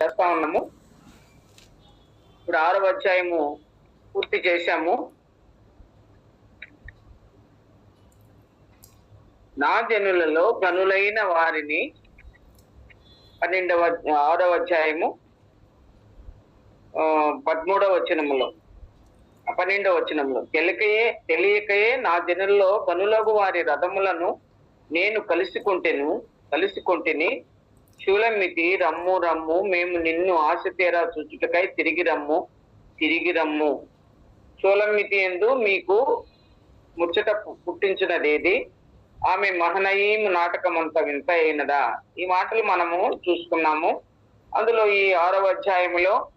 చేస్తా ఉన్నాము. ఇప్పుడు ఆరవ అధ్యాయము పూర్తి చేశాము. నా జనులలో గనులైన వారిని పన్నెండవ ఆరవ అధ్యాయము పదమూడవ వచనములో పన్నెండవ వచనంలో తెలియకయే తెలియకయే నా జనుల్లో గనులగు వారి రథములను నేను కలుసుకుంటేను కలుసుకుంటేని శూలమితి రమ్ము రమ్ము. మేము నిన్ను ఆశ తీరా చూచుటకై తిరిగి రమ్ము తిరిగి రమ్ము. శూలమితి ఎందు మీకు ముచ్చట పుట్టించినదేది? ఆమె మహనయీం నాటకం అంత వింత అయినదా? ఈ మాటలు మనము చూసుకున్నాము. అందులో ఈ ఆరవ అధ్యాయములో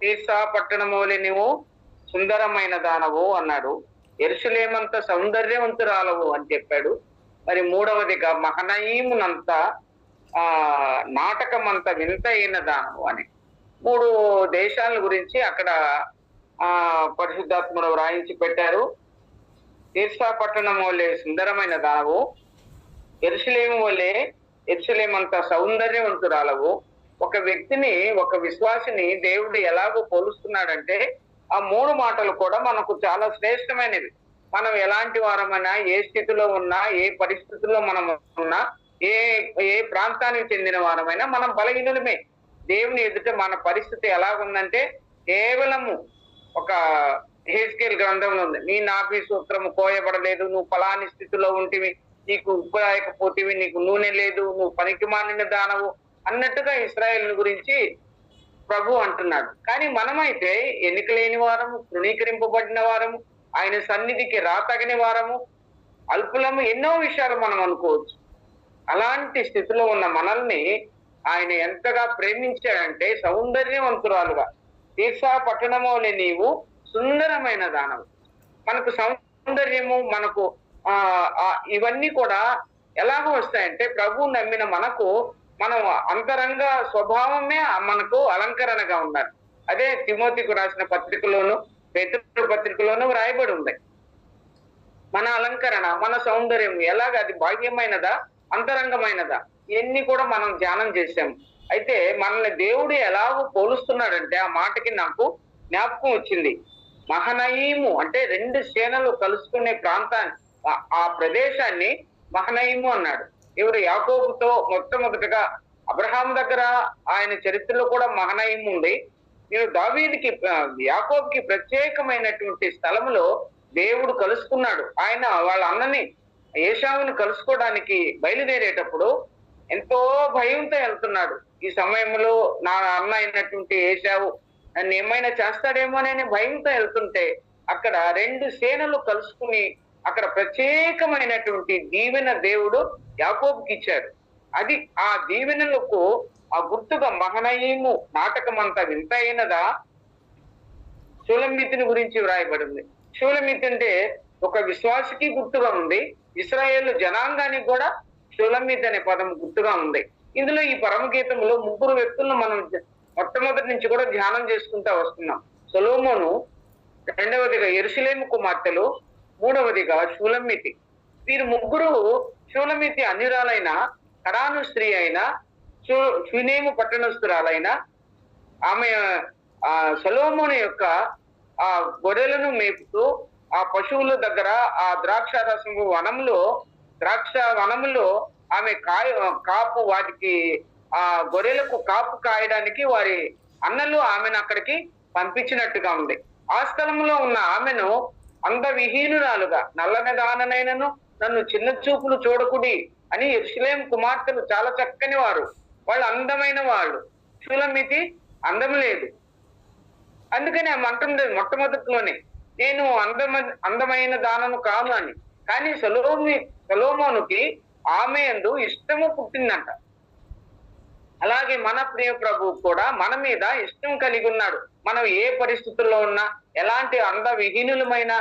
తీర్సా పట్టణములే నువ్వు సుందరమైన దానవు అన్నాడు. ఎరుసలేమంత సౌందర్యవంతురాలవు అని చెప్పాడు. మరి మూడవదిగా మహనయీమునంత ఆ నాటకం అంత వింత అయిన అని. మూడు దేశాల గురించి అక్కడ ఆ పరిశుద్ధాత్మను వ్రాయించి పెట్టారు. తీర్సా వల్లే వలె సుందరమైన దానవు ఎరుసలేము వలె ఎరుసలేమంత సౌందర్యవంతురాలవు. ఒక వ్యక్తిని ఒక విశ్వాసిని దేవుడు ఎలాగో పోలుస్తున్నాడంటే ఆ మూడు మాటలు కూడా మనకు చాలా శ్రేష్టమైనవి. మనం ఎలాంటి వారమైనా ఏ స్థితిలో ఉన్నా ఏ పరిస్థితుల్లో మనం ఉన్నా ఏ ఏ ప్రాంతానికి చెందిన వారమైనా మనం బలహీనులమే. దేవుని ఎదుట మన పరిస్థితి ఎలాగుందంటే కేవలము ఒక హేస్కేల్ గ్రంథంలో ఉంది. నీ నాభి సూత్రము కోయబడలేదు నువ్వు ఫలాని స్థితిలో ఉంటివి నీకు ఉప్పు రాయకపోతేవి నీకు నూనె లేదు నువ్వు పనికి మానిన దానవు అన్నట్టుగా ఇస్రాయేల్ గురించి ప్రభు అంటున్నాడు. కానీ మనమైతే ఎన్నికలేని వారము తృణీకరింపబడిన వారము ఆయన సన్నిధికి రాతగని వారము అల్పులము ఎన్నో విషయాలు మనం అనుకోవచ్చు. అలాంటి స్థితిలో ఉన్న మనల్ని ఆయన ఎంతగా ప్రేమించాడంటే సౌందర్యవంతురాలుగా. తీర్సా పట్టణమోని నీవు సుందరమైన దానవు. మనకు సౌందర్యము మనకు ఆ ఇవన్నీ కూడా ఎలాగ వస్తాయంటే ప్రభు నమ్మిన మనకు మనం అంతరంగ స్వభావమే మనకు అలంకరణగా ఉన్నారు అదే తిమోతికు రాసిన పత్రికలోను పేతురు పత్రికలోను వ్రాయబడి ఉంది. మన అలంకరణ మన సౌందర్యం ఎలాగ అది బాహ్యమైనదా? అంతరంగమైనదా? ఇవన్నీ కూడా మనం ధ్యానం చేశాం. అయితే మనల్ని దేవుడు ఎలాగో పోలుస్తున్నాడంటే ఆ మాటకి నాకు జ్ఞాపకం వచ్చింది. మహనయీము అంటే రెండు సేనలు కలుసుకునే ప్రాంతాన్ని ఆ- ప్రదేశాన్ని మహనయీము అన్నాడు. ఎవరు? యాకోబుతో మొట్టమొదటిగా అబ్రహాం దగ్గర ఆయన చరిత్రలో కూడా మహనయీము ఉంది. నేను దావీదికి యాకోబ్కి ప్రత్యేకమైనటువంటి స్థలములో దేవుడు కలుసుకున్నాడు. ఆయన వాళ్ళ అన్నని ఏషావును కలుసుకోవడానికి బయలుదేరేటప్పుడు ఎంతో భయంతో వెళ్తున్నాడు. ఈ సమయంలో నా అన్న అయినటువంటి ఏషావు నన్ను ఏమైనా చేస్తాడేమో అని భయంతో వెళ్తుంటే అక్కడ రెండు సేనలు కలుసుకుని అక్కడ ప్రత్యేకమైనటువంటి దీవెన దేవుడు యాకోబుకి ఇచ్చాడు అది ఆ దీవెనలకు ఆ గుర్తుగా మహనయీము నాటకం అంతా వింత అయినదా? శూలమితిని గురించి వ్రాయబడింది. శూలమితి అంటే ఒక విశ్వాసకి గుర్తుగా ఉంది. ఇస్రాయేల్ జనాంగానికి కూడా షూలమిత్ అనే పదం గుర్తుగా ఉంది. ఇందులో ఈ పరమగీతంలో ముగ్గురు వ్యక్తులను మనం మొట్టమొదటి నుంచి కూడా ధ్యానం చేసుకుంటా వస్తున్నాం. సొలోమోను రెండవదిగా ఎరుసలేము కుమార్తెలు మూడవదిగా షూలమితి వీరు ముగ్గురు షూలమితి అన్యురాలైన కరాను స్త్రీ అయిన షునేము పట్టణస్థురాలైన ఆమె ఆ సొలోమోను యొక్క ఆ గొర్రెలను మేపుతూ ఆ పశువుల దగ్గర ఆ ద్రాక్ష రసము వనంలో ద్రాక్ష వనములో ఆమె కాయ కాపు వాటికి ఆ గొర్రెలకు కాపు కాయడానికి వారి అన్నలు ఆమెను అక్కడికి పంపించినట్టుగా ఉంది. ఆ స్థలంలో ఉన్న ఆమెను అందవిహీనురాలుగా నల్లని దాననైనను నన్ను చిన్న చూపులు చూడకుడి అని ఇర్షులేం కుమార్తెలు చాలా చక్కని వారు. వాళ్ళు అందమైన వాళ్ళు. షులమితి అందం లేదు. అందుకని ఆమె అంటుంది మొట్టమొదటిలోనే నేను అందమ అందమైన దానను కాను అని. కానీ సలోమి సలోమోనుకి ఆమె ఎందు ఇష్టము పుట్టిందంట. అలాగే మన ప్రియ ప్రభు కూడా మన మీద ఇష్టం కలిగి ఉన్నాడు. మనం ఏ పరిస్థితుల్లో ఉన్నా ఎలాంటి అంద విహీనులమైన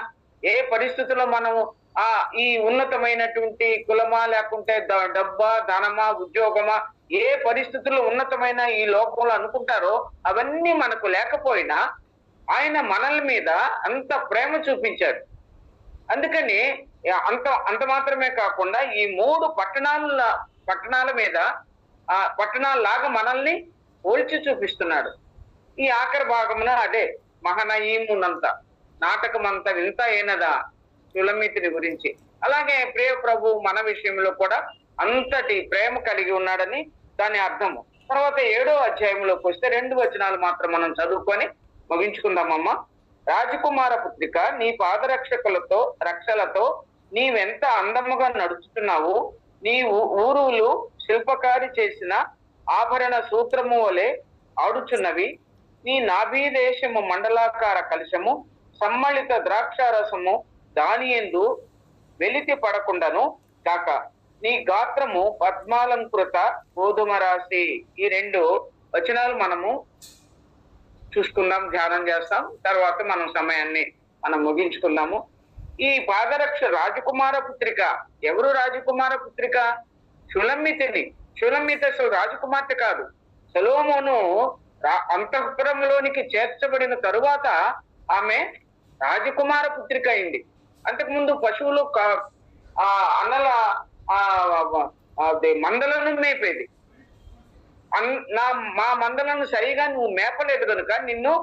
ఏ పరిస్థితుల్లో మనము ఆ ఈ ఉన్నతమైనటువంటి కులమా లేకుంటే డబ్బా ధనమా ఉద్యోగమా ఏ పరిస్థితుల్లో ఉన్నతమైన ఈ లోకంలో అనుకుంటారో అవన్నీ మనకు లేకపోయినా ఆయన మనల మీద అంత ప్రేమ చూపించాడు. అందుకని అంత అంత మాత్రమే కాకుండా ఈ మూడు పట్టణాల పట్టణాల మీద ఆ పట్టణాలలాగా మనల్ని పోల్చి చూపిస్తున్నాడు. ఈ ఆఖరి భాగమున అదే మహనయీమునంత నాటకమంత వింత అయినదా సులమితిని గురించి. అలాగే ప్రియ ప్రభు మన విషయంలో కూడా అంతటి ప్రేమ కలిగి ఉన్నాడని దాని అర్థము. తర్వాత ఏడో అధ్యాయంలోకి వస్తే రెండు వచనాలు మాత్రం మనం చదువుకొని ముగించుకుందామమ్మా. రాజకుమార పుత్రిక నీ పాదరక్షకులతో రక్షలతో నీవెంత అందముగా నడుచుతున్నావు? నీ ఊరులు శిల్పకారి చేసిన ఆభరణ సూత్రము వలె ఆడుచున్నవి. నీ నాభీదేశము మండలాకార కలశము సమ్మళిత ద్రాక్షారసము దాని ఎందు వెలితి పడకుండాను కాక నీ గాత్రము పద్మాలంకృత గోధుమ రాశి ఈ రెండు వచనాలు మనము చూసుకుందాం ధ్యానం చేస్తాం. తర్వాత మనం సమయాన్ని మనం ముగించుకుందాము. ఈ పాదరక్ష రాజకుమార పుత్రిక ఎవరు రాజకుమార పుత్రిక? సులమ్మితిని సులమ్మిత అసలు రాజకుమార్తె కాదు. సలోమోను రా- అంతఃపురంలోనికి చేర్చబడిన తరువాత ఆమె రాజకుమార పుత్రిక అయింది. అంతకుముందు పశువులు ఆ అన్నల ఆ మందలను మేపేది. నా మా మందలను సరిగా నువ్వు మేపలేదు కనుక నిన్ను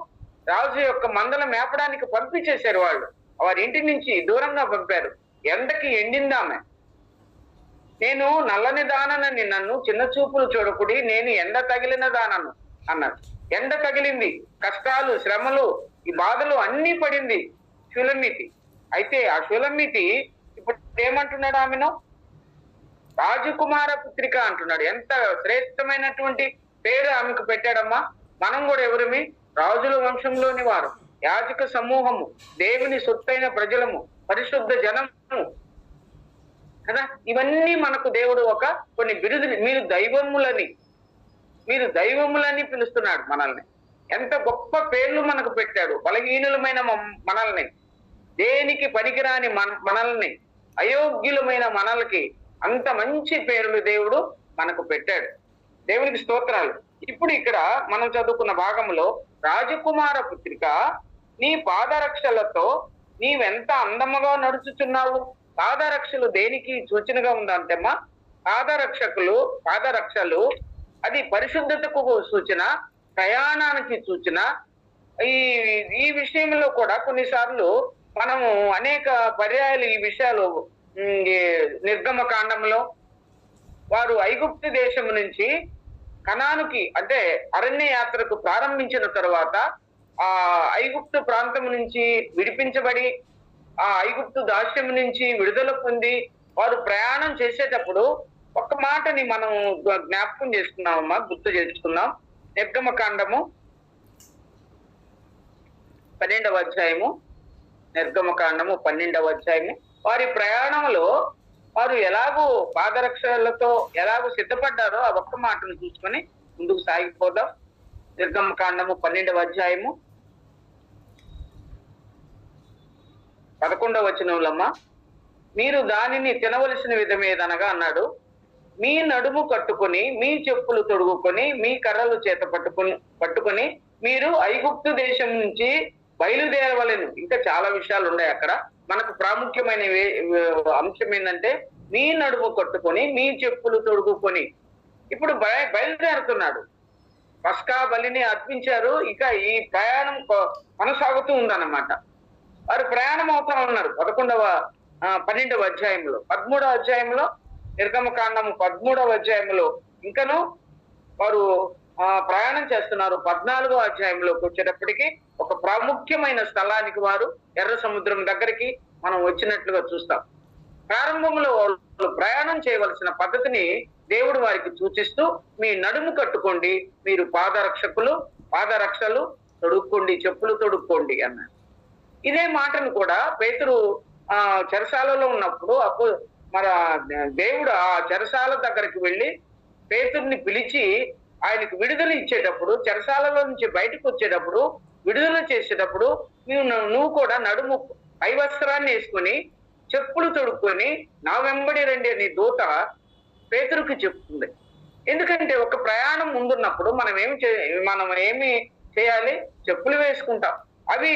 రాజు యొక్క మందల మేపడానికి పంపించేశారు వాళ్ళు. వారి ఇంటి నుంచి దూరంగా పంపారు. ఎండకి ఎండిందామె. నేను నల్లని దానని నన్ను చిన్న చూపులు చూడకుడి నేను ఎండ తగిలిన దానను అన్నాడు ఎండ తగిలింది కష్టాలు శ్రమలు ఈ బాధలు అన్నీ పడింది శూలమితి. అయితే ఆ శూలమితి ఇప్పుడు ఏమంటున్నాడు ఆమెను? రాజకుమార పుత్రిక అంటున్నాడు. ఎంత శ్రేష్టమైనటువంటి పేరు ఆమెకు పెట్టాడమ్మా. మనం కూడా ఎవరిమి? రాజుల వంశంలోని వారు. యాజక సమూహము దేవుని సొత్తైన ప్రజలము పరిశుద్ధ జనము. కదా? ఇవన్నీ మనకు దేవుడు ఒక కొన్ని బిరుదులు మీరు దైవములని మీరు దైవములని పిలుస్తున్నాడు మనల్ని. ఎంత గొప్ప పేర్లు మనకు పెట్టాడు. బలహీనులమైన మనల్ని. దేనికి పనికిరాని మన మనల్ని. అయోగ్యులమైన మనలకి అంత మంచి పేర్లు దేవుడు మనకు పెట్టాడు. దేవునికి స్తోత్రాలు. ఇప్పుడు ఇక్కడ మనం చదువుకున్న భాగంలో రాజకుమార పుత్రిక నీ పాదరక్షలతో నీవెంత అందముగా నడుచుచున్నావు? పాదరక్షలు దేనికి సూచనగా ఉందంటేమ్మా పాదరక్షకులు పాదరక్షలు అది పరిశుద్ధతకు సూచన ప్రయాణానికి సూచన. ఈ ఈ విషయంలో కూడా కొన్నిసార్లు మనము అనేక పర్యాయాలు ఈ విషయాలు నిర్గమ కాండంలో వారు ఐగుప్తు దేశం నుంచి కణానుకి అంటే అరణ్య యాత్రకు ప్రారంభించిన తరువాత ఆ ఐగుప్తు ప్రాంతం నుంచి విడిపించబడి ఆ ఐగుప్తు దాస్యం నుంచి విడుదల పొంది వారు ప్రయాణం చేసేటప్పుడు ఒక మాటని మనం జ్ఞాపకం చేసుకున్నామమ్మా గుర్తు చేసుకుందాం. నిర్గమ కాండము పన్నెండవ అధ్యాయము. నిర్గమ కాండము పన్నెండవ అధ్యాయము. వారి ప్రయాణంలో వారు ఎలాగో పాదరక్షలతో ఎలాగో సిద్ధపడ్డారో ఆ ఒక్క మాటను చూసుకొని ముందుకు సాగిపోదాం. నిర్గమ కాండము పన్నెండవ అధ్యాయము. పదకొండవ వచనములమ్మ మీరు దానిని తినవలసిన విధమేదనగా అన్నాడు మీ నడుము కట్టుకొని మీ చెప్పులు తొడుగుకొని మీ కర్రలు చేత పట్టుకొని పట్టుకొని మీరు ఐగుప్తు దేశం నుంచి బయలుదేరవలను. ఇంకా చాలా విషయాలు ఉన్నాయి అక్కడ. మనకు ప్రాముఖ్యమైన అంశం ఏంటంటే మీ నడుము కట్టుకొని మీ చెప్పులు తొడుగుకొని. ఇప్పుడు బయ- బయలుదేరుతున్నాడు. పస్కా బలిని అర్పించారు. ఇక ఈ ప్రయాణం కొ- కొనసాగుతూ ఉందన్నమాట. వారు ప్రయాణం అవుతా ఉన్నారు. పదకొండవ పన్నెండవ అధ్యాయంలో. పదమూడవ అధ్యాయంలో నిర్గమకాండము పదమూడవ అధ్యాయంలో. ఇంకను వారు ప్రయాణం చేస్తున్నారు. పద్నాలుగో అధ్యాయంలోకి వచ్చేటప్పటికి ఒక ప్రాముఖ్యమైన స్థలానికి వారు ఎర్ర సముద్రం దగ్గరికి మనం వచ్చినట్లుగా చూస్తాం. ప్రారంభంలో వాళ్ళు ప్రయాణం చేయవలసిన పద్ధతిని దేవుడు వారికి సూచిస్తూ మీ నడుము కట్టుకోండి మీరు పాదరక్షకులు పాదరక్షలు తొడుక్కోండి చెప్పులు తొడుక్కోండి అన్నారు. ఇదే మాటను కూడా పేతురు ఆ చెరసాలలో ఉన్నప్పుడు అప్పుడు మన దేవుడు ఆ చెరసాల దగ్గరికి వెళ్ళి పేతుర్ని పిలిచి ఆయనకు విడుదల ఇచ్చేటప్పుడు చెరసాలలో నుంచి బయటకు వచ్చేటప్పుడు విడుదల చేసేటప్పుడు నువ్వు నువ్వు కూడా నడుము పై వస్త్రాన్ని వేసుకొని చెప్పులు తొడుక్కొని నా వెంబడి రండి అని దూత పేతురుకి చెప్తుంది. ఎందుకంటే ఒక ప్రయాణం ముందున్నప్పుడు మనం ఏమి చే మనం ఏమి చేయాలి? చెప్పులు వేసుకుంటాం. అవి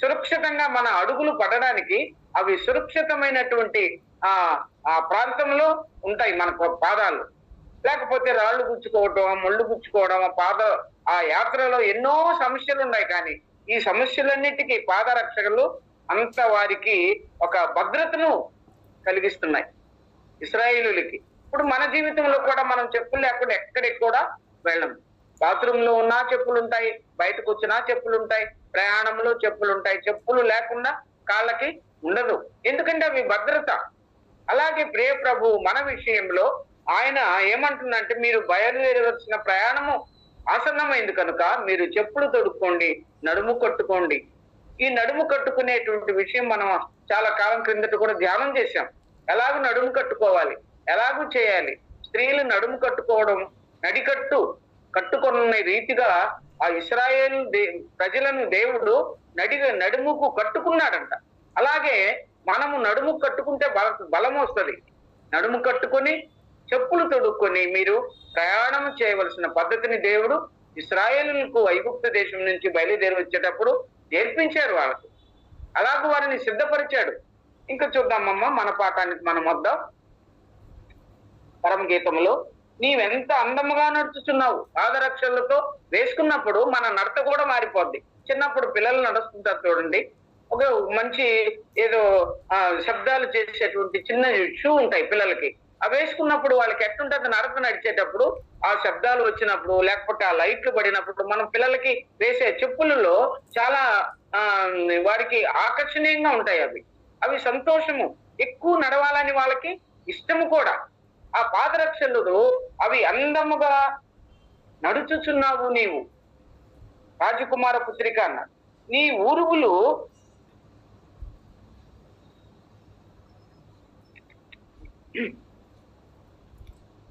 సురక్షితంగా మన అడుగులు పడడానికి అవి సురక్షితమైనటువంటి ఆ ప్రాంతంలో ఉంటాయి మన పాదాలు. లేకపోతే రాళ్ళు గుచ్చుకోవటం ముళ్ళు గుచ్చుకోవడం పాద ఆ యాత్రలో ఎన్నో సమస్యలు ఉన్నాయి. కానీ ఈ సమస్యలన్నిటికీ పాదరక్షకులు అంత వారికి ఒక భద్రతను కలిగిస్తున్నాయి. ఇస్రాయిలులకి. ఇప్పుడు మన జీవితంలో కూడా మనం చెప్పులు లేకుండా ఎక్కడికి కూడా వెళ్ళం. బాత్రూంలో ఉన్నా చెప్పులు ఉంటాయి బయటకు వచ్చినా చెప్పులు ఉంటాయి ప్రయాణంలో చెప్పులు ఉంటాయి. చెప్పులు లేకుండా కాళ్ళకి ఉండదు. ఎందుకంటే అవి భద్రత. అలాగే ప్రియ ప్రభు మన విషయంలో ఆయన ఏమంటుందంటే మీరు బయలుదేరవలసిన ప్రయాణము ఆసన్నమైంది కనుక మీరు చెప్పులు తొడుక్కోండి నడుము కట్టుకోండి. ఈ నడుము కట్టుకునేటువంటి విషయం మనం చాలా కాలం క్రిందట కూడా ధ్యానం చేశాం. ఎలాగూ నడుము కట్టుకోవాలి? ఎలాగూ చేయాలి? స్త్రీలు నడుము కట్టుకోవడం నడికట్టు కట్టుకున్న రీతిగా ఆ ఇస్రాయేల్ దే ప్రజలను దేవుడు నడి నడుముకు కట్టుకున్నాడంట. అలాగే మనము నడుము కట్టుకుంటే బల బలం వస్తుంది నడుము కట్టుకొని చెప్పులు తొడుక్కొని మీరు ప్రయాణం చేయవలసిన పద్ధతిని దేవుడు ఇస్రాయేలులకు ఐగుప్తు దేశం నుంచి బయలుదేరి వచ్చేటప్పుడు నేర్పించారు వాళ్ళకు. అలాగే వారిని సిద్ధపరిచాడు. ఇంకా చూద్దామమ్మా మన పాఠానికి మనం వద్దాం. పరమగీతములో నీవెంత అందముగా నడుచుచున్నావు? పాదరక్షలతో వేసుకున్నప్పుడు మన నడత కూడా మారిపోద్ది. చిన్నప్పుడు పిల్లలు నడుస్తుంటారు చూడండి. ఒక మంచి ఏదో శబ్దాలు చేసేటువంటి చిన్న షూ ఉంటాయి పిల్లలకి. అవి వేసుకున్నప్పుడు వాళ్ళకి ఎట్టుంటుంది నడక నడిచేటప్పుడు ఆ శబ్దాలు వచ్చినప్పుడు లేకపోతే ఆ లైట్లు పడినప్పుడు మనం పిల్లలకి వేసే చెప్పులలో చాలా వారికి ఆకర్షణీయంగా ఉంటాయి అవి. అవి సంతోషము. ఎక్కువ నడవాలని వాళ్ళకి ఇష్టము కూడా. ఆ పాదరక్షలు అవి అందముగా నడుచుచున్నావు నీవు. రాజకుమార పుత్రిక అన్న. నీ ఊరువులు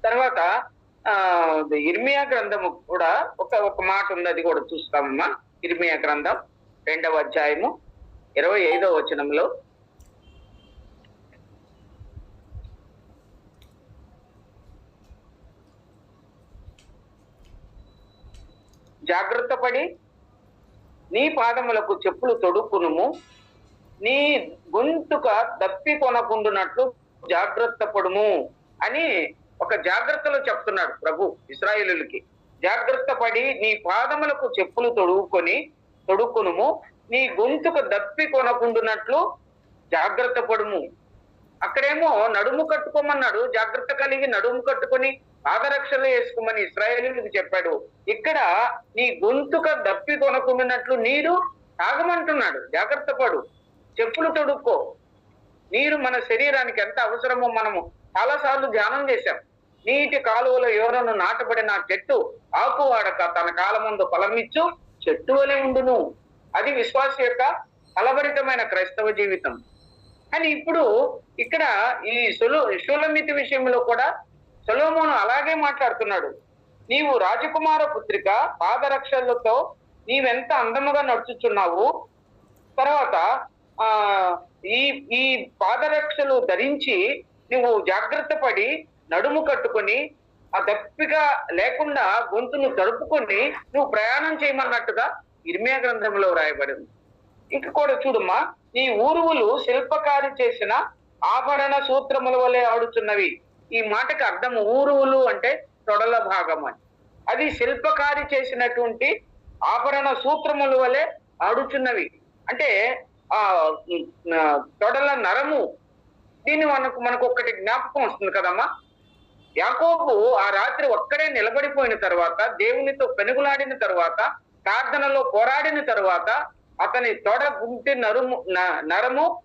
తర్వాత ఆ ఇర్మియా గ్రంథము కూడా ఒక ఒక మాట ఉంది అది కూడా చూస్తామమ్మా. ఇర్మియా గ్రంథం రెండవ అధ్యాయము ఇరవై ఐదవ వచనంలో. జాగ్రత్త పడి నీ పాదములకు చెప్పులు తొడుక్కునుము. నీ గొంతుక దప్పి కొనకుండునట్లు జాగ్రత్త పడుము అని ఒక జాగ్రత్తలో చెప్తున్నాడు ప్రభు ఇస్రాయేలులకి. జాగ్రత్త పడి నీ పాదములకు చెప్పులు తొడుగుకొని తొడుక్కునుము. నీ గొంతుకు దప్పి కొనకుండునట్లు జాగ్రత్త పడుము. అక్కడేమో నడుము కట్టుకోమన్నాడు. జాగ్రత్త కలిగి నడుము కట్టుకొని పాదరక్షలు వేసుకోమని ఇస్రాయేలీలకు చెప్పాడు. ఇక్కడ నీ గొంతుక దప్పి కొనకుండునట్లు నీరు తాగమంటున్నాడు. జాగ్రత్త పడు. చెప్పులు తొడుక్కో. నీరు మన శరీరానికి ఎంత అవసరమో మనము చాలా సార్లు ధ్యానం చేశాం. నీటి కాలువలో ఎవరను నాటబడిన చెట్టు ఆకు వాడక తన ముందు ఫలమిచ్చు చెట్టు వలె ఉండును. అది విశ్వాస యొక్క ఫలభరితమైన క్రైస్తవ జీవితం. కానీ ఇప్పుడు ఇక్కడ ఈ సులు శూలమితి విషయంలో కూడా సొలోమోను అలాగే మాట్లాడుతున్నాడు. నీవు రాజకుమార పుత్రిక పాదరక్షలతో నీవెంత అందముగా నడుచుచున్నావు? తర్వాత ఆ ఈ ఈ పాదరక్షలు ధరించి నువ్వు జాగ్రత్త పడి నడుము కట్టుకొని ఆ దప్పిక లేకుండా గొంతును తడుపుకొని నువ్వు ప్రయాణం చేయమన్నట్టుగా ఇర్మియా గ్రంథంలో వ్రాయబడింది. ఇంక కూడా చూడమ్మా నీ ఊరువులు శిల్పకారి చేసిన ఆభరణ సూత్రముల వలె ఆడుచున్నవి ఈ మాటకి అర్థం ఊరువులు అంటే తొడల భాగం అని. అది శిల్పకారి చేసినటువంటి ఆభరణ సూత్రముల వలె ఆడుచున్నవి అంటే ఆ, తొడల నరము దీన్ని మనకు మనకు ఒక్కటి జ్ఞాపకం వస్తుంది కదమ్మా. యాకోబు ఆ రాత్రి ఒక్కడే నిలబడిపోయిన తర్వాత దేవునితో పెనుగులాడిన తర్వాత ప్రార్థనలో పోరాడిన తర్వాత అతని తొడ గుంటి నరుము న- నరము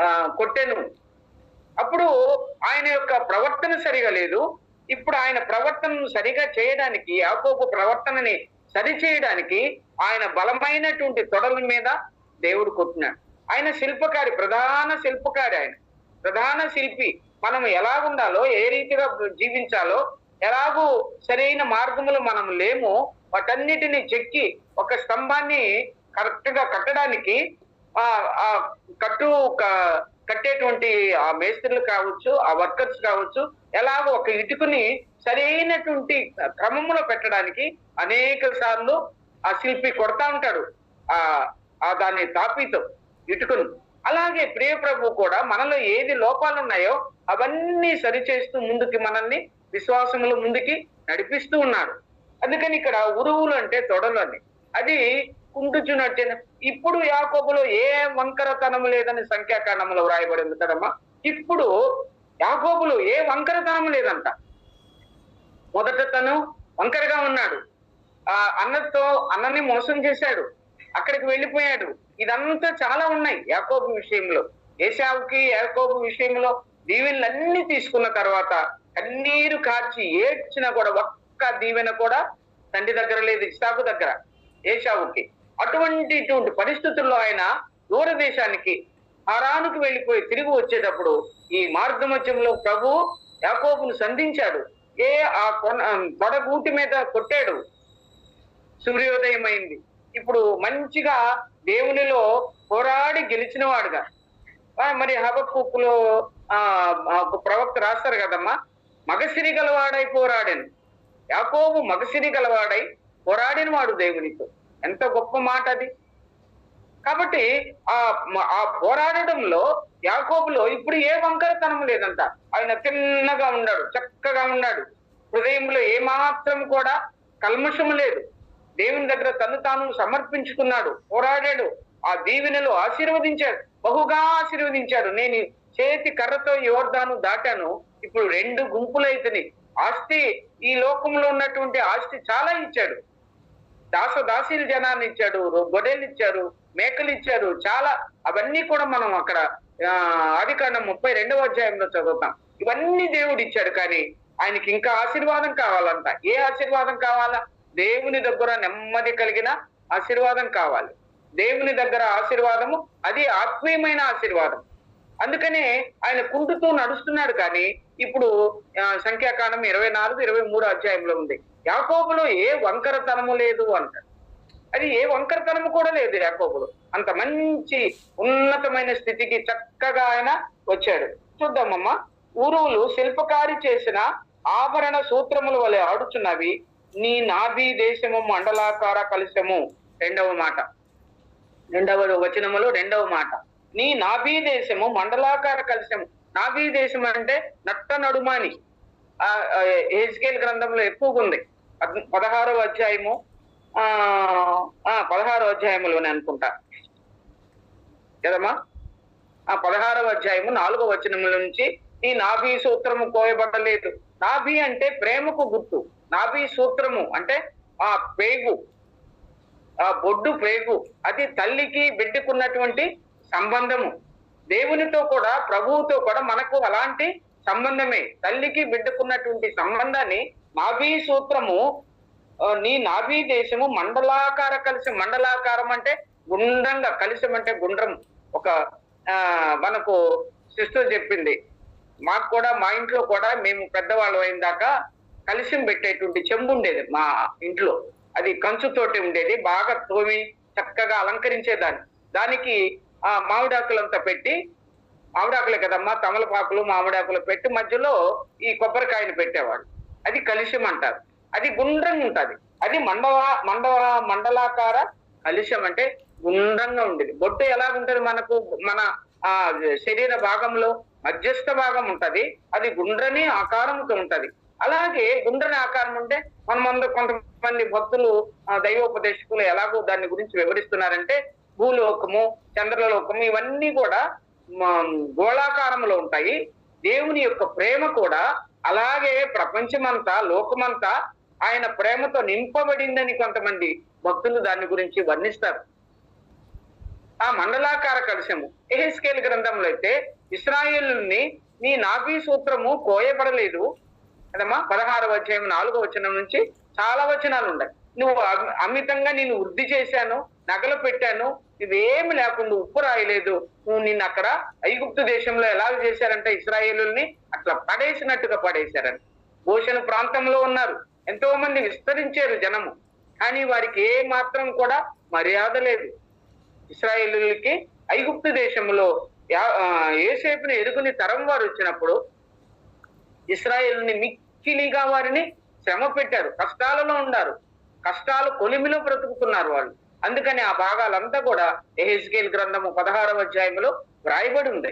ఆ, కొట్టెను. అప్పుడు ఆయన యొక్క ప్రవర్తన సరిగా లేదు. ఇప్పుడు ఆయన ప్రవర్తనను సరిగా చేయడానికి యాకోబు ప్రవర్తనని సరి చేయడానికి ఆయన బలమైనటువంటి తొడల మీద దేవుడు కొట్టినాడు. ఆయన శిల్పకారి ప్రధాన శిల్పకారి ఆయన. ప్రధాన శిల్పి మనం ఎలా ఉండాలో ఏ రీతిగా జీవించాలో ఎలాగూ సరైన మార్గములు మనం లేమో వాటన్నిటిని చెక్కి ఒక స్తంభాన్ని కరెక్ట్గా కట్టడానికి ఆ కట్టు కట్టేటువంటి ఆ మేస్త్రులు కావచ్చు ఆ వర్కర్స్ కావచ్చు ఎలాగో ఒక ఇటుకుని సరైనటువంటి క్రమంలో పెట్టడానికి అనేక సార్లు ఆ శిల్పి కొడతా ఉంటాడు. ఆ దాని దాన్ని తాపీతో ఇటుకను. అలాగే ప్రియ ప్రభు కూడా మనలో ఏది లోపాలు ఉన్నాయో అవన్నీ సరిచేస్తూ ముందుకి మనల్ని విశ్వాసములు ముందుకి నడిపిస్తూ ఉన్నాడు అందుకని ఇక్కడ ఉరువులు అంటే తొడలు అని. అది కుంటుచున్నట్టు ఇప్పుడు యాకోబులో ఏ వంకరతనం లేదని సంఖ్యాకాండంలో వ్రాయబడింది కదమ్మా? ఇప్పుడు యాకోబులు ఏ వంకరతనం లేదంట. మొదట తను వంకరగా ఉన్నాడు. ఆ అన్నతో అన్నని మోసం చేశాడు. అక్కడికి వెళ్ళిపోయాడు. ఇదంతా చాలా ఉన్నాయి యాకోబు విషయంలో. ఏషావుకి యాకోబు విషయంలో దీవెనలన్నీ తీసుకున్న తర్వాత కన్నీరు కార్చి ఏడ్చినా కూడా ఒక్క దీవెన కూడా తండ్రి దగ్గర లేదు ఇసాకు దగ్గర ఏషావుకి అటువంటి ఇటువంటి పరిస్థితుల్లో ఆయన దూరదేశానికి హరానుకు వెళ్ళిపోయి తిరిగి వచ్చేటప్పుడు ఈ మార్గమధ్యంలో ప్రభు యాకోబును సంధించాడు. ఏ ఆ కొన తొడగూటి మీద కొట్టాడు. సూర్యోదయం అయింది ఇప్పుడు మంచిగా దేవునిలో పోరాడి గెలిచిన వాడుగా మరి హబక్కులో ఆ ఒక ప్రవక్త రాస్తారు కదమ్మా? మగసిరి గలవాడై పోరాడాను. యాకోబు మగసిరి గలవాడై పోరాడిన వాడు దేవునితో. ఎంత గొప్ప మాట అది. కాబట్టి ఆ ఆ పోరాడడంలో యాకోబులో ఇప్పుడు ఏ వంకరతనం లేదంట. ఆయన తిన్నగా ఉన్నాడు చక్కగా ఉన్నాడు. హృదయంలో ఏమాత్రం కూడా కల్మషం లేదు. దేవుని దగ్గర తను తాను సమర్పించుకున్నాడు పోరాడాడు. ఆ దీవెనలు ఆశీర్వదించాడు. బహుగా ఆశీర్వదించాడు. నేను చేతి కర్రతో యోర్దాను దాటాను. ఇప్పుడు రెండు గుంపులైతని ఆస్తి ఈ లోకంలో ఉన్నటువంటి ఆస్తి చాలా ఇచ్చాడు. దాస దాసీలు జనాన్ని ఇచ్చాడు గొడెలు ఇచ్చారు మేకలు ఇచ్చారు చాలా. అవన్నీ కూడా మనం అక్కడ ఆది ఆదికాండం ముప్పై రెండవ అధ్యాయంలో చదువుతాం. ఇవన్నీ దేవుడు ఇచ్చాడు కానీ ఆయనకి ఇంకా ఆశీర్వాదం కావాలంట. ఏ ఆశీర్వాదం కావాలా? దేవుని దగ్గర నెమ్మది కలిగిన ఆశీర్వాదం కావాలి. దేవుని దగ్గర ఆశీర్వాదము అది ఆత్మీయమైన ఆశీర్వాదం. అందుకనే ఆయన కుంటుతూ నడుస్తున్నాడు కానీ ఇప్పుడు సంఖ్యాకాండం ఇరవై నాలుగు ఇరవై మూడు అధ్యాయంలో ఉంది. యాకోబులో ఏ వంకరతనము లేదు అంటారు అది ఏ వంకరతనము కూడా లేదు యాకోబులో. అంత మంచి ఉన్నతమైన స్థితికి చక్కగా ఆయన వచ్చాడు. చూద్దామమ్మా. ఊరువులు శిల్పకారి చేసిన ఆభరణ సూత్రముల వలె ఆడుచున్నవి నీ నాభి దేశము మండలాకార కలుషము. రెండవ మాట. రెండవ వచనములో రెండవ మాట. నీ నాభి దేశము మండలాకార కలశము నాభి దేశం అంటే నట్ట నడుమాని. ఆ హెచ్కేల్ గ్రంథంలో ఎక్కువగా ఉంది. పదహారవ అధ్యాయము. ఆ, పదహారవ అధ్యాయములోనే అనుకుంటా. కదమ్మా? ఆ పదహారవ అధ్యాయము నాలుగవ వచనముల నుంచి ఈ నాభి సూత్రము కోయబడలేదు. నాభి అంటే ప్రేమకు గుర్తు. నాభి సూత్రము అంటే ఆ పేగు ఆ బొడ్డు పేగు అది తల్లికి బిడ్డకున్నటువంటి సంబంధము. దేవునితో కూడా ప్రభువుతో కూడా మనకు అలాంటి సంబంధమే. తల్లికి బిడ్డకున్నటువంటి సంబంధాన్ని నాభి సూత్రము నీ నాభి దేశము మండలాకార కలిసి మండలాకారం అంటే గుండ్రంగా కలిసం అంటే గుండ్రం ఒక మనకు సిస్టర్ చెప్పింది. మాకు కూడా మా ఇంట్లో కూడా మేము పెద్దవాళ్ళు అయిన దాకా కలిసిం పెట్టేటువంటి చెంబు ఉండేది మా ఇంట్లో. అది కంచుతోటి ఉండేది. బాగా తోమి చక్కగా అలంకరించేదాన్ని. దానికి ఆ మామిడాకులంతా పెట్టి మామిడాకులే కదమ్మా తమలపాకులు మామిడాకులు పెట్టి మధ్యలో ఈ కొబ్బరికాయని పెట్టేవాడు అది కలిశం అంటారు. అది గుండ్రంగా ఉంటుంది. అది మండవ మండవ మండలాకార కలిశం అంటే గుండ్రంగా ఉండేది. బొట్టు ఎలాగుంటది మనకు? మన ఆ శరీర భాగంలో మధ్యస్థ భాగం ఉంటది. అది గుండ్రని ఆకారంతో ఉంటది. అలాగే గుండ్రని ఆకారం ఉంటే మన ముందు కొంతమంది భక్తులు దైవోపదేశకులు ఎలాగో దాని గురించి వివరిస్తున్నారంటే భూలోకము చంద్రలోకము ఇవన్నీ కూడా గోళాకారంలో ఉంటాయి. దేవుని యొక్క ప్రేమ కూడా అలాగే ప్రపంచమంతా లోకమంతా ఆయన ప్రేమతో నింపబడిందని కొంతమంది భక్తులు దాని గురించి వర్ణిస్తారు. ఆ మండలాకార కలశము ఏహెస్కేల్ గ్రంథంలో అయితే ఇస్రాయేలుని నీ నాభి సూత్రము కోయబడలేదు. కదమ్మా? పదహారవ అధ్యాయం నాలుగో వచనం నుంచి చాలా వచనాలు ఉన్నాయి. నువ్వు అమితంగా నేను వృద్ధి చేశాను నగలు పెట్టాను ఇవేమి లేకుండా ఉప్పు రాయలేదు. నువ్వు నిన్ను అక్కడ ఐగుప్తు దేశంలో ఎలా చేశారంటే ఇస్రాయేలుల్ని అట్లా పడేసినట్టుగా పడేశారని. భూషణ ప్రాంతంలో ఉన్నారు. ఎంతో మంది విస్తరించారు జనము. కానీ వారికి ఏ మాత్రం కూడా మర్యాద లేదు. ఇస్రాయేలులకి ఐగుప్తు దేశంలో యా- ఆ, ఎరుగుని తరం వారు వచ్చినప్పుడు ఇస్రాయేలుని మిక్కిలిగా వారిని శ్రమ పెట్టారు కష్టాలలో ఉన్నారు. కష్టాలు కొలిమిలో బ్రతుకుతున్నారు వాళ్ళు. అందుకని ఆ భాగాలంతా కూడా ఎహెజ్కేల్ గ్రంథము పదహారవ అధ్యాయంలో వ్రాయబడి ఉంది.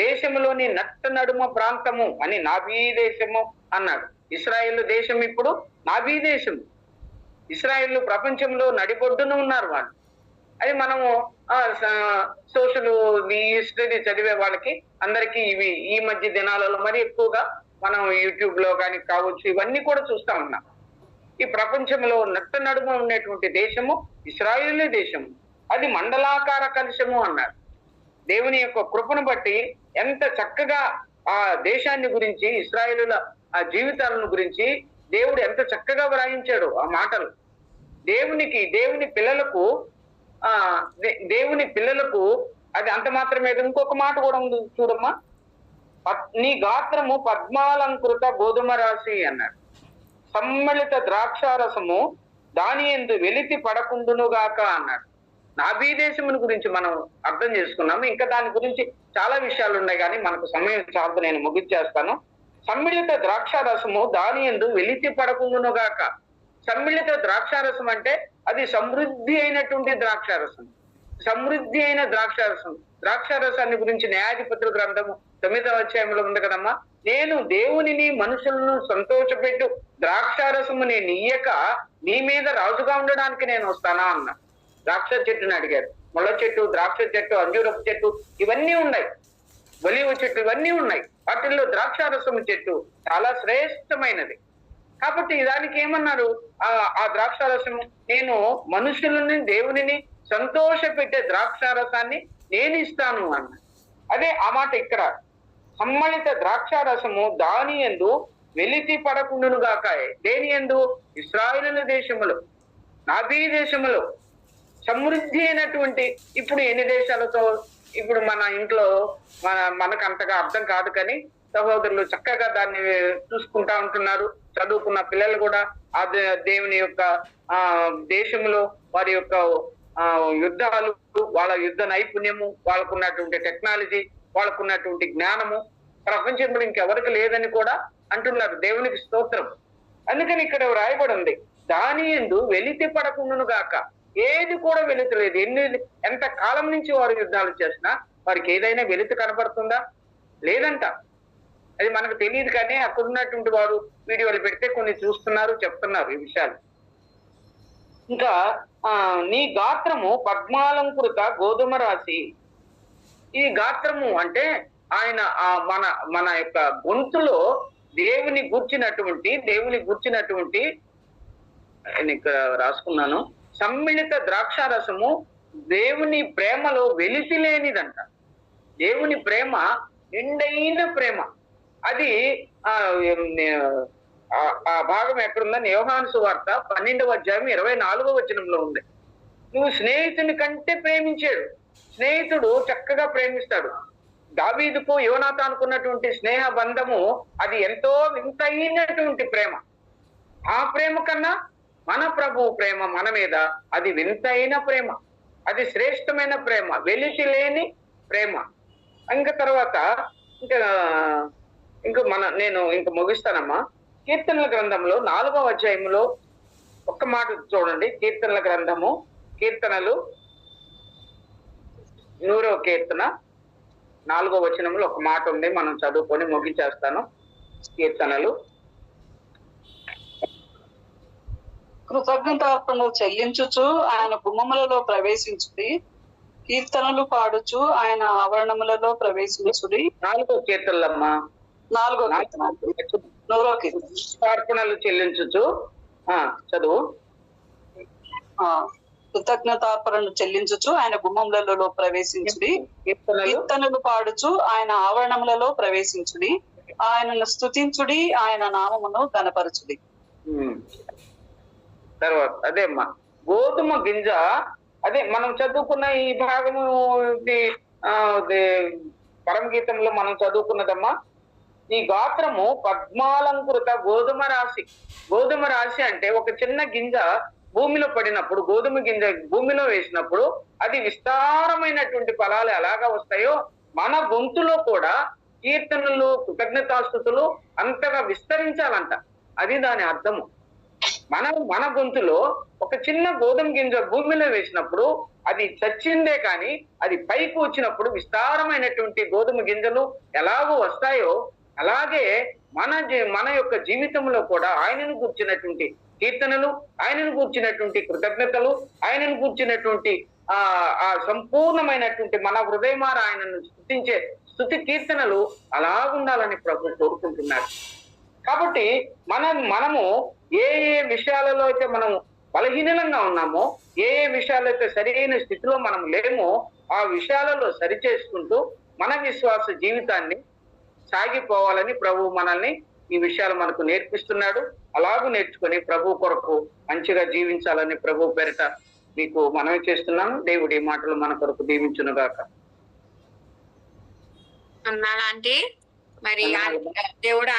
దేశంలోని నట్ట నడుమ ప్రాంతము అని నాభీ దేశము అన్నాడు. ఇస్రాయేల్ దేశం ఇప్పుడు నాబీ దేశం. ఇస్రాయేల్ ప్రపంచంలో నడిబొడ్డున ఉన్నారు వాళ్ళు. అది మనము సోషల్ ఈ హిస్టరీ చదివే వాళ్ళకి అందరికీ ఇవి ఈ మధ్య దినాలలో మరి ఎక్కువగా మనం యూట్యూబ్లో కానీ కావచ్చు ఇవన్నీ కూడా చూస్తా ఉన్నాం. ఈ ప్రపంచంలో నట్ట నడుమ ఉన్నటువంటి దేశము ఇస్రాయేలీ దేశము. అది మండలాకార కలుషము అన్నారు. దేవుని యొక్క కృపను బట్టి ఎంత చక్కగా ఆ దేశాన్ని గురించి ఇస్రాయిలుల ఆ జీవితాలను గురించి దేవుడు ఎంత చక్కగా వ్రాయించాడు ఆ మాటలు. దేవునికి దేవుని పిల్లలకు ఆ దే- దేవుని పిల్లలకు అది అంత మాత్రమే ఇంకొక మాట కూడా ఉంది చూడమ్మా. నీ గాత్రము పద్మాలంకృత గోధుమ రాశి అన్నాడు సమ్మిళిత ద్రాక్షారసము దాని ఎందు వెలితి పడకుండునుగాక అన్నాడు నాభీదేశముని గురించి మనం అర్థం చేసుకున్నాము. ఇంకా దాని గురించి చాలా విషయాలు ఉన్నాయి కానీ మనకు సమయం చాలు నేను ముగించేస్తాను. సమ్మిళిత ద్రాక్షారసము దాని ఎందు వెలితి పడకుండునుగాక సమ్మిళిత ద్రాక్షారసం అంటే అది సమృద్ధి అయినటువంటి ద్రాక్షారసం. సమృద్ధి అయిన ద్రాక్షారసం. ద్రాక్షారసాన్ని గురించి న్యాయాధిపతుల గ్రంథము తొమ్మిదవ అధ్యాయంలో ఉంది కదమ్మా? నేను దేవునిని మనుషులను సంతోషపెట్టు ద్రాక్షారసము నేను ఇయ్యక నీ మీద రాజుగా ఉండడానికి నేను వస్తానా అన్న. ద్రాక్ష చెట్టుని అడిగారు. ముళ్ళ చెట్టు ద్రాక్ష చెట్టు అంజూరపు చెట్టు ఇవన్నీ ఉన్నాయి. ఒలివ చెట్టు ఇవన్నీ ఉన్నాయి. వాటిల్లో ద్రాక్షారసము చెట్టు చాలా శ్రేష్టమైనది. కాబట్టి దానికి ఏమన్నారు? ఆ ఆ ద్రాక్షారసము నేను మనుషులని దేవునిని సంతోష పెట్టే ద్రాక్షారసాన్ని నేను ఇస్తాను అన్న. అదే ఆ మాట ఇక్కడ. సమ్మళిత ద్రాక్షారసము దాని ఎందు వెలితి పడకుండును గాక దేని ఎందు? ఇస్రాయేలు దేశములో నాబీ దేశములో. సమృద్ధి అయినటువంటి ఇప్పుడు ఎన్ని దేశాలతో ఇప్పుడు మన ఇంట్లో మన మనకు అంతగా అర్థం కాదు కానీ సహోదరులు చక్కగా దాన్ని చూసుకుంటా ఉంటున్నారు. చదువుకున్న పిల్లలు కూడా ఆ దేవుని యొక్క ఆ దేశంలో వారి యొక్క ఆ యుద్ధాలు వాళ్ళ యుద్ధ నైపుణ్యము వాళ్ళకున్నటువంటి టెక్నాలజీ వాళ్ళకున్నటువంటి జ్ఞానము ప్రపంచంలో ఇంకెవరికి లేదని కూడా అంటున్నారు. దేవునికి స్తోత్రం. అందుకని ఇక్కడ వ్రాయబడి ఉంది దాని ఎందు వెలితి పడకుండాను గాక. ఏది కూడా వెలుతలేదు. ఎన్ని ఎంత కాలం నుంచి వారు యుద్ధాలు చేసినా వారికి ఏదైనా వెలితి కనబడుతుందా? లేదంట. అది మనకు తెలియదు కానీ అక్కడ ఉన్నటువంటి వారు వీడియోలు పెడితే కొన్ని చూస్తున్నారు చెప్తున్నారు ఈ విషయాలు. ఇంకా ఆ నీ గాత్రము పద్మాలంకృత గోధుమ రాశి. ఈ గాత్రము అంటే ఆయన ఆ మన మన యొక్క గొంతులో దేవుని గుర్చినటువంటి దేవుని గుర్చినటువంటి నేను ఇక్కడ రాసుకున్నాను సమ్మిళిత ద్రాక్షారసము దేవుని ప్రేమలో వెలితి లేనిదంట దేవుని ప్రేమ నిండైన ప్రేమ. అది ఆ ఆ- భాగం ఎక్కడుందని యోహాను సువార్త పన్నెండవ అధ్యాయం ఇరవై నాలుగవ వచనంలో ఉంది. నువ్వు స్నేహితుని కంటే ప్రేమించాడు. స్నేహితుడు చక్కగా ప్రేమిస్తాడు. దావీదుకు యువనాథ అనుకున్నటువంటి స్నేహ బంధము అది ఎంతో వింతైనటువంటి ప్రేమ. ఆ ప్రేమ కన్నా మన ప్రభు ప్రేమ మన మీద అది వింతైన ప్రేమ. అది శ్రేష్టమైన ప్రేమ వెలితి లేని ప్రేమ. ఇంకా తర్వాత ఇంకా ఇంకా మన నేను ఇంకా ముగిస్తానమ్మా. కీర్తనల గ్రంథంలో నాలుగవ అధ్యాయంలో ఒక్క మాట చూడండి. కీర్తనల గ్రంథము కీర్తనలు నూరవ కీర్తన. నాలుగో వచనంలో ఒక మాట ఉంది మనం చదువుకొని ముగించేస్తాను కీర్తనలు. కృతజ్ఞతార్పణలు చెల్లించుచు ఆయన గుమ్మములలో ప్రవేశించుడి కీర్తనలు పాడుచు ఆయన ఆవరణములలో ప్రవేశించుడి. నాలుగో కీర్తనలమ్మా. నాలుగో కీర్తన. నూరో కీర్తన. అర్పణలు చెల్లించుచు. ఆ చదువు. ఆ, కృతజ్ఞతార్పణలు చెల్లించుచు ఆయన గుమ్మములలో ప్రవేశించుడి. కీర్తనలు. పాడుచు ఆయన ఆవరణములలో ప్రవేశించుడి. ఆయనను స్తుతించుడి ఆయన నామమును గనపరచుడి. తర్వాత అదే అమ్మా గోధుమ గింజ అదే మనం చదువుకున్న ఈ భాగము పరమగీతంలో మనం చదువుకున్నదమ్మా ఈ గాత్రము పద్మాలంకృత గోధుమ రాశి. గోధుమ రాశి అంటే ఒక చిన్న గింజ భూమిలో పడినప్పుడు గోధుమ గింజ భూమిలో వేసినప్పుడు అది విస్తారమైనటువంటి ఫలాలు ఎలాగా వస్తాయో మన గొంతులో కూడా కీర్తనలు కృతజ్ఞతాస్థుతులు అంతగా విస్తరించాలంట. అది దాని అర్థము. మనం మన గొంతులో ఒక చిన్న గోధుమ గింజ భూమిలో వేసినప్పుడు అది చచ్చిందే కానీ అది పైకి వచ్చినప్పుడు విస్తారమైనటువంటి గోధుమ గింజలు ఎలాగో వస్తాయో అలాగే మన మన యొక్క జీవితంలో కూడా ఆయనను గుర్చినటువంటి కీర్తనలు ఆయనను కూర్చున్నటువంటి కృతజ్ఞతలు ఆయనను కూర్చున్నటువంటి ఆ ఆ సంపూర్ణమైనటువంటి మన హృదయమార ఆయనను స్థుతించే స్థుతి కీర్తనలు అలా ఉండాలని ప్రభు కోరుకుంటున్నారు కాబట్టి మనం మనము ఏ ఏ విషయాలలో అయితే మనం బలహీనంగా ఉన్నామో ఏ ఏ విషయాలు అయితే సరైన స్థితిలో మనం లేమో ఆ విషయాలలో సరి చేసుకుంటూ మన విశ్వాస జీవితాన్ని సాగిపోవాలని ప్రభు మనల్ని ఈ విషయాలు మనకు నేర్పిస్తున్నాడు. అలాగూ నేర్చుకొని ప్రభు కొరకు మంచిగా జీవించాలని ప్రభు పేరిట మీకు మనవి చేస్తున్నాను. దేవుడి ఈ మాటలు మన కొరకు దీవించునుగాక. అన్నాడు ఆంటీ మరి. దేవుడు